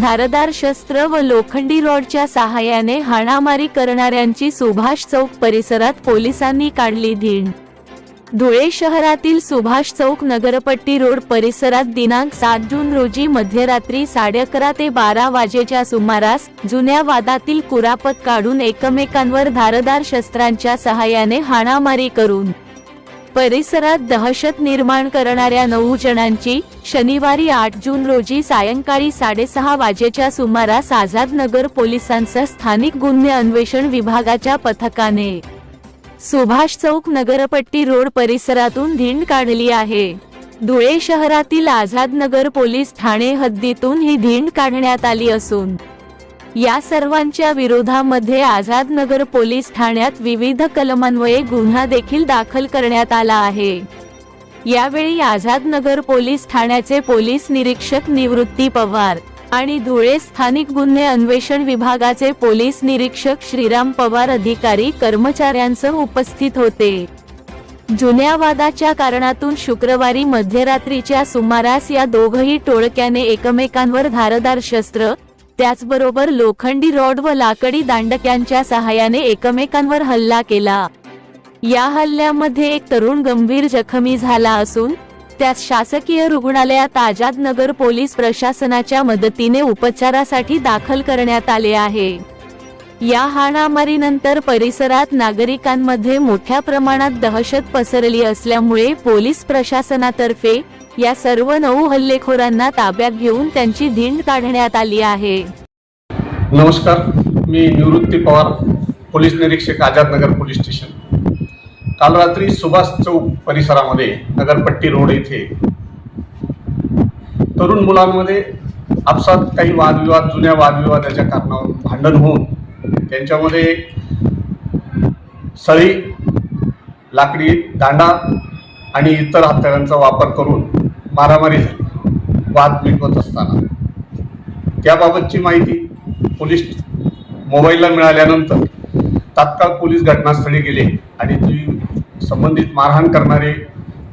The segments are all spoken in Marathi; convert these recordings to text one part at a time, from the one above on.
धारदार शस्त्र व लोखंडी रॉडच्या सहाय्याने हाणामारी करणाऱ्यांची सुभाष चौक परिसरात पोलिसांनी काढली धीण. धुळे शहरातील सुभाष चौक नगरपट्टी रोड परिसरात दिनांक सात जून रोजी मध्यरात्री साडे अकरा ते बारा वाजेच्या सुमारास जुन्या वादातील कुरापत काढून एकमेकांवर धारदार शस्त्रांच्या सहाय्याने हाणामारी करून परिसरात दहशत निर्माण करणाऱ्या नऊ जणांची शनिवारी आठ जून रोजी सायंकाळी साडेसहा वाजेच्या सुमारास आझाद नगर पोलिसांसह स्थानिक गुन्हे अन्वेषण विभागाच्या पथकाने. सुभाष चौक नगरपट्टी रोड परिसरातून धिंड काढली आहे. धुळे शहरातील आझाद नगर पोलीस ठाणे हद्दीतून ही धिंड काढण्यात आली असून या सर्वांच्या विरोधामध्ये आझाद नगर पोलीस ठाण्यात विविध कलमान्वये गुन्हा देखील दाखल करण्यात आला आहे. यावेळी आझाद नगर पोलीस ठाण्याचे पोलीस निरीक्षक निवृत्ती पवार आणि धुळे स्थानिक गुन्हे अन्वेषण विभागाचे पोलीस निरीक्षक श्रीराम पवार अधिकारी कर्मचाऱ्यांसह उपस्थित होते. जुन्या वादाच्या कारणातून शुक्रवारी मध्यरात्रीच्या सुमारास या दोघही टोळक्याने एकमेकांवर धारदार शस्त्र त्याचबरोबर लोखंडी रॉड व लाकडी दांडक्यांच्या सहाय्याने एकमेकांवर हल्ला केला. या हल्ल्यामध्ये एक तरुण गंभीर जखमी झाला असून त्यास शासकीय रुग्णालयात आझाद नगर पोलीस प्रशासनाच्या मदतीने उपचारासाठी दाखल करण्यात आले आहे. या हाणामारीनंतर परिसरात नागरिकांमध्ये मोठ्या प्रमाणात दहशत पसरली असल्यामुळे पोलीस प्रशासनातर्फे या सर्व नऊ हल्लेखोरांना ताब्यात घेऊन त्यांची धिंड काढण्यात आली आहे. नमस्कार मी निवृत्ती पवार पोलीस निरीक्षक आझादनगर पोलीस स्टेशन. काल रात्री सुभाष चौक परिसरामध्ये नगरपट्टी रोड येथे तरुण मुलांमध्ये आपसात काही वादविवाद जुन्या वादविवादाच्या कारणावर भांडण होऊन त्यांच्यामध्ये सळी लाकडी दांडा आणि इतर हत्यारांचा वापर करून मारामारी झाली. वाद मिटवत असताना. त्याबाबतची माहिती पोलीस मोबाईलला मिळाल्यानंतर तात्काळ पोलीस घटनास्थळी गेले आणि ती संबंधित मारहाण करणारे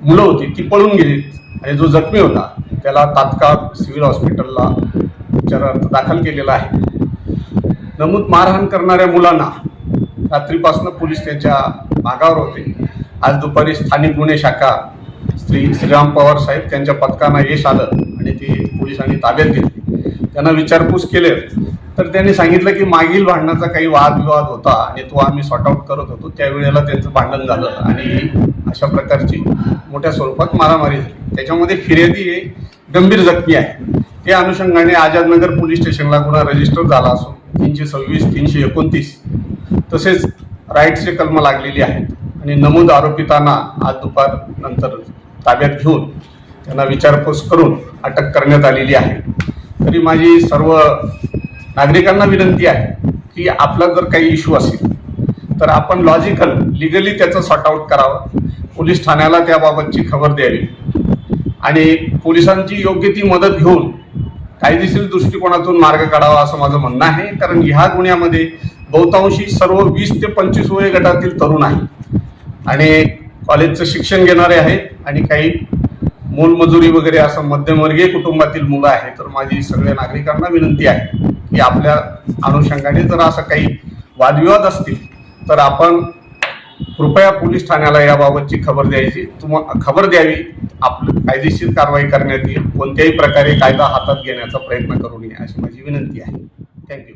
मुलं होती ती पळून गेली. आणि जो जखमी होता त्याला तात्काळ सिव्हिल हॉस्पिटलला उपचारार्थ दाखल केलेला आहे. नमूद मारहाण करणाऱ्या मुलांना रात्रीपासून पोलीस त्यांच्या मागावर होते. आज दुपारी स्थानिक गुन्हे शाखा श्री श्रीराम पवार साहेब त्यांच्या पथकांना यश आलं आणि ते पोलिसांनी ताब्यात घेतली. त्यांना विचारपूस केले. तर त्यांनी सांगितलं की मागील भांडणाचा काही वादविवाद होता आणि तो आम्ही सॉर्टआउट करत होतो. त्यावेळेला त्यांचं भांडण झालं आणि अशा प्रकारची मोठ्या स्वरूपात मारामारी झाली. त्याच्यामध्ये फिर्यादी हे गंभीर जखमी आहे. हे अनुषंगाने आझादनगर पोलीस स्टेशनला गुन्हा रजिस्टर झाला असून तीनशे सव्वीस तीनशे एकोणतीस तसेच राईटचे कलम लागलेली आहेत. आणि नमूद आरोपितांना आज दुपार नंतर ताब्यात घेऊन त्यांना विचारपूस करून अटक करण्यात आलेली आहे. तरी माझी सर्व नागरिकांना विनंती आहे की आपला जर काही इश्यू असेल तर आपण लॉजिकल लिगली त्याचं सॉर्ट आऊट करावं. पोलीस ठाण्याला त्याबाबतची खबर द्यावी. आणि पोलिसांची योग्य ती मदत घेऊन कायदेशीर दृष्टिकोनातून मार्ग काढावा असं माझं म्हणणं आहे. कारण ह्या गुन्ह्यामध्ये बहुतांशी सर्व वीस ते पंचवीस वय गटातील तरुण आहे आणि कॉलेजचं शिक्षण घेणारे आहेत आणि काही मोलमजुरी वगैरे असं मध्यमवर्गीय कुटुंबातील मुलं आहेत तर माझी सगळ्या नागरिकांना विनंती आहे की आपल्या अनुषंगाने जर असं काही वादविवाद असतील तर आपण कृपया पोलीस ठाण्याला याबाबतची खबर द्यायची. तुम्हाला खबर द्यावी. आपलं कायदेशीर कारवाई करण्यात येईल. कोणत्याही प्रकारे कायदा हातात घेण्याचा प्रयत्न करू नये अशी माझी विनंती आहे. थँक्यू